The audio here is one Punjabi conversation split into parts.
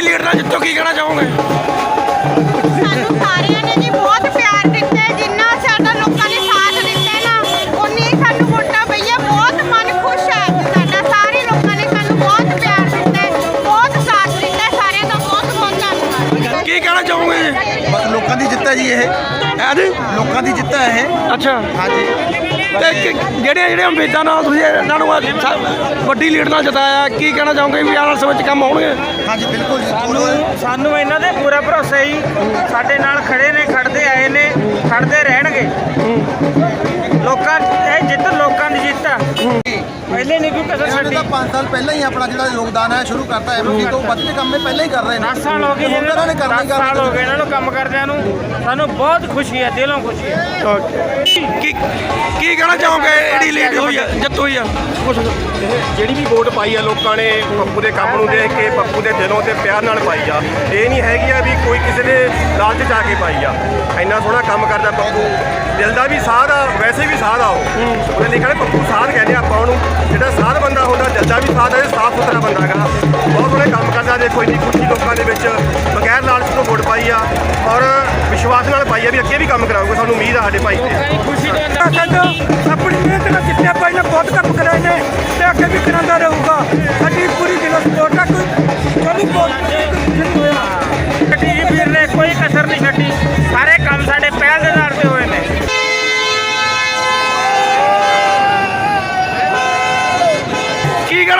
ਵੱਡੀ ਲੀਡ ਨਾਲ ਜਿੱਤੋ ਕੀ ਕਹਿਣਾ ਚਾਹੋਗੇ? ਸਾਨੂੰ ਸਾਰਿਆਂ ਨੇ ਜੀ ਬਹੁਤ ਪਿਆਰ ਦਿੱਤਾ ਹੈ। ਜਿੰਨਾ ਸਾਡਾ ਲੋਕਾਂ ਨੇ ਸਾਥ ਦਿੱਤਾ ਹੈ ਨਾ ਉਨੀ ਹੀ ਸਾਨੂੰ ਵੋਟਾਂ ਪਈਆਂ ਬਹੁਤ ਮਨ ਖੁਸ਼ ਹੈ ਸਾਡਾ ਸਾਰੇ ਲੋਕਾਂ ਨੇ ਸਾਨੂੰ ਬਹੁਤ ਪਿਆਰ ਦਿੱਤਾ ਹੈ ਬਹੁਤ ਸਾਥ ਦਿੱਤਾ ਹੈ ਸਾਰਿਆਂ ਦਾ ਬਹੁਤ ਬਹੁਤ ਧੰਨਵਾਦ। ਕੀ ਕਹਿਣਾ ਚਾਹੋਗੇ? ਜੀ ਬਸ ਲੋਕਾਂ ਦੀ ਜਿੱਤ ਹੈ ਜੀ ਇਹ। ਹੈ ਜੀ? ਲੋਕਾਂ ਦੀ ਜਿੱਤ ਹੈ ਇਹ। ਅੱਛਾ। ਹਾਂਜੀ। ਤੇ ਜਿਹੜੀਆਂ ਜਿਹੜੀਆਂ ਉਮੀਦਾਂ ਨਾਲ ਤੁਸੀਂ ਇਹਨਾਂ ਨੂੰ ਅੱਜ ਸ- ਵੱਡੀ ਲੀਡ ਨਾਲ ਜਿਤਾਇਆ ਕੀ ਕਹਿਣਾ ਚਾਹੋਗੇ ਵੀ ਆਉਣ ਵਾਲੇ ਸਮੇਂ 'ਚ ਕੰਮ ਹੋਣਗੇ ਹਾਂਜੀ ਬਿਲਕੁਲ ਜੀ ਸਾਨੂੰ ਸਾਨੂੰ ਇਹਨਾਂ ਦੇ ਪੂਰਾ ਭਰੋਸਾ ਹੈ ਜੀ। ਸਾਡੇ ਨਾਲ ਖੜੇ ਨੇ ਖੜਦੇ ਆਏ ਨੇ ਖੜਦੇ ਰਹਿਣਗੇ। ਪਹਿਲੇ ਨਹੀਂ ਕੋਈ ਕਸਰ ਇਹਨਾਂ ਨੇ ਛੱਡੀ ਤਾਂ 5 ਸਾਲ ਪਹਿਲਾਂ ਹੀ ਆਪਣਾ ਜਿਹੜਾ ਯੋਗਦਾਨ ਹੈ ਸ਼ੁਰੂ ਕਰਤਾ ਐਮਪੀ ਤੋਂ ਕੇ ਕੰਮ ਇਹ ਪਹਿਲਾਂ ਹੀ ਕਰ ਰਹੇ ਨੇ। 10 ਸਾਲ ਹੋ ਗਏ ਤੇ ਹੁਣ ਤਾਂ ਇਹਨਾਂ ਨੇ ਕਰਨਾ ਹੀ 10 ਸਾਲ ਹੋ ਕਰਨਾ ਗਏ ਇਹਨਾਂ ਨੂੰ ਕੰਮ ਕਰਦਿਆਂ ਨੂੰ। ਸਾਨੂੰ ਬਹੁਤ ਖੁਸ਼ੀ ਹੈ ਦਿਲੋਂ ਖੁਸ਼ੀ ਹੈ। ਕੀ ਕੀ ਕਹਿਣਾ ਚਾਹੋਗੇ? ਜਿਹੜੀ ਲੀਡ ਹੋਈ ਆ ਜਿੱਤ ਹੋਈ ਆ। ਜਿਹੜੀ ਵੀ ਵੋਟ ਪਾਈ ਆ ਲੋਕਾਂ ਨੇ ਪੱਪੂ ਦੇ ਕੰਮ ਨੂੰ ਦੇਖ ਕੇ ਪੱਪੂ ਦੇ ਦਿਲੋਂ ਤੇ ਪਿਆਰ ਨਾਲ ਪਾਈ ਆ। ਇਹ ਨਹੀਂ ਹੈਗੀ ਆ ਵੀ ਕੋਈ ਕਿਸੇ ਦੇ ਲਾਲਚ ਚ ਆ ਕੇ ਪਾਈ ਆ। ਇੰਨਾ ਸੋਹਣਾ ਕੰਮ ਕਰਦਾ ਪੱਪੂ। ਦਿਲ ਦਾ ਵੀ ਸਾਧ ਆ ਵੈਸੇ ਵੀ ਸਾਧ ਆ ਉਹ। ਉਹਨੇ ਲਿਖਿਆ ਪੱਪੂ ਸਾਧ ਕਹਿੰਦੇ ਆ ਆਪਾਂ ਉਹਨੂੰ। ਜਿਹੜਾ ਸਾਧ ਬੰਦਾ ਹੁੰਦਾ ਦਿਲ ਦਾ ਵੀ ਸਾਧ ਹੈ ਸਾਫ਼ ਸੁਥਰਾ ਬੰਦਾ ਹੈਗਾ। ਬਹੁਤ ਸੋਹਣੇ ਕੰਮ ਕਰਦਾ ਦੇਖੋ ਇੰਨੀ ਖੁਸ਼ੀ ਲੋਕਾਂ ਦੇ ਵਿੱਚ ਬਗੈਰ ਲਾਲਚ ਤੋਂ ਵੋਟ ਪਾਈ ਆ। ਔਰ ਵਿਸ਼ਵਾਸ ਨਾਲ ਪਾਈ ਆ ਵੀ ਅੱਗੇ ਵੀ ਕੰਮ ਕਰਾਊਗਾ ਸਾਨੂੰ ਉਮੀਦ ਆ ਸਾਡੇ ਭਾਈ ਤੇ। ਖੁਸ਼ੀ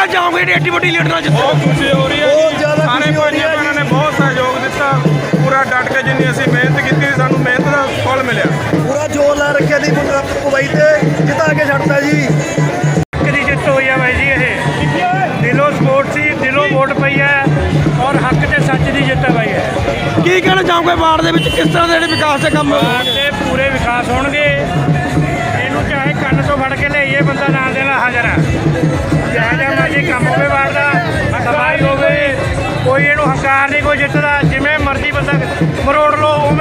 ਕਹਿਣਾ ਚਾਹੋਗੇ ਜਿਹੜੀ ਐਡੀ ਵੱਡੀ ਲੀਡ ਨਾਲ ਜਿੱਤੋ ਖੁਸ਼ੀ ਹੋ ਰਹੀ ਹੈ ਜੀ। ਸਾਰੇ ਭਾਈਆਂ ਭੈਣਾਂ ਨੇ ਬਹੁਤ ਸਹਿਯੋਗ ਦਿੱਤਾ। ਪੂਰਾ ਡਟ ਕੇ ਜਿੰਨੀ ਅਸੀਂ ਮਿਹਨਤ ਕੀਤੀ ਸਾਨੂੰ ਮਿਹਨਤ ਦਾ ਫਲ ਮਿਲਿਆ। ਪੂਰਾ ਜੋਰ ਲਾ ਰੱਖਿਆ ਦੀ ਮੁੰਡਾ ਕੁਬਈ ਤੇ। ਜਿੱਤਾ ਕੇ ਛੱਡਤਾ ਜੀ। ਦੀ ਜਿੱਤ ਹੋਈ ਆ ਬਾਈ ਜੀ ਇਹ? ਦਿਲੋਂ ਸਪੋਰਟ ਸੀ ਦਿਲੋਂ ਵੋਟ ਪਈ ਹੈ ਔਰ ਹੱਕ ਤੇ ਸੱਚ ਦੀ ਜਿੱਤ ਹੈ ਬਾਈ ਇਹ। ਕੀ ਕਹਿਣਾ ਚਾਹੋਗੇ ਵਾਰਡ ਦੇ ਵਿੱਚ? ਕਿਸ ਤਰ੍ਹਾਂ ਦੇ ਜਿਹੜੇ ਵਿਕਾਸ ਦੇ ਕੰਮ? ਦੇ ਪੂਰੇ ਵਿਕਾਸ ਹੋਣਗੇ। ਇਹਨੂੰ ਚਾਹੇ ਕੰਨ ਤੋਂ ਫੜ ਕੇ ਲਿਆਈਏ ਬੰਦਾ ਨਾਲ ਦੇ ਨਾਲ ਹਾਜ਼ਰ ਹੈ। ਜਿੱਤਦਾ ਜਿਵੇਂ ਮਰਜ਼ੀ ਬੰਦਾ ਮਰੋੜ ਲੋ ਉਵੇਂ